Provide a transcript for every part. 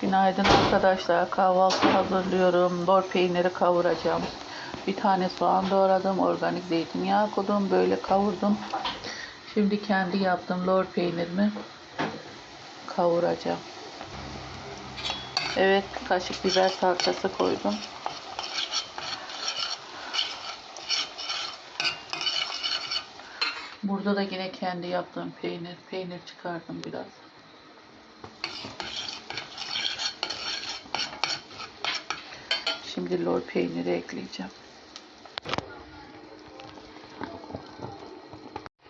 Günaydın arkadaşlar. Kahvaltı hazırlıyorum. Lor peyniri kavuracağım. Bir tane soğan doğradım. Organik zeytinyağı koydum. Böyle kavurdum. Şimdi kendi yaptığım lor peynirimi kavuracağım. Evet, kaşık biber salçası koydum. Burada da yine kendi yaptığım peynir. Peynir çıkardım biraz. Şimdi lor peyniri ekleyeceğim.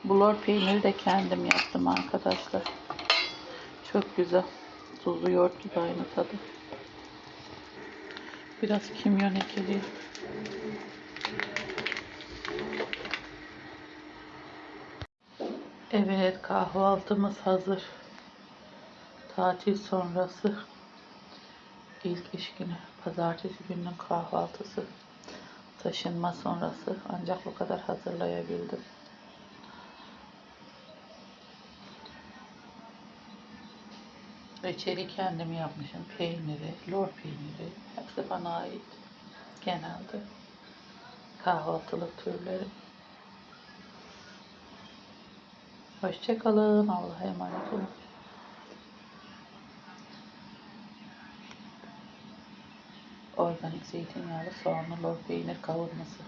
Bu lor peyniri de kendim yaptım arkadaşlar. Çok güzel. Tuzlu yoğurt gibi aynı tadı. Biraz kimyon ekleyeyim. Evet kahvaltımız hazır. Tatil sonrası ilk iş günü. Pazartesi gününün kahvaltısı. Taşınma sonrası ancak bu kadar hazırlayabildim. Reçeli kendim yapmışım. Peyniri, lor peyniri. Hepsi bana ait. Genelde. Kahvaltılık türleri. Hoşçakalın. Allah'a emanet olun. Organik zeytinyağlı soğanlı lor peynir kavurması.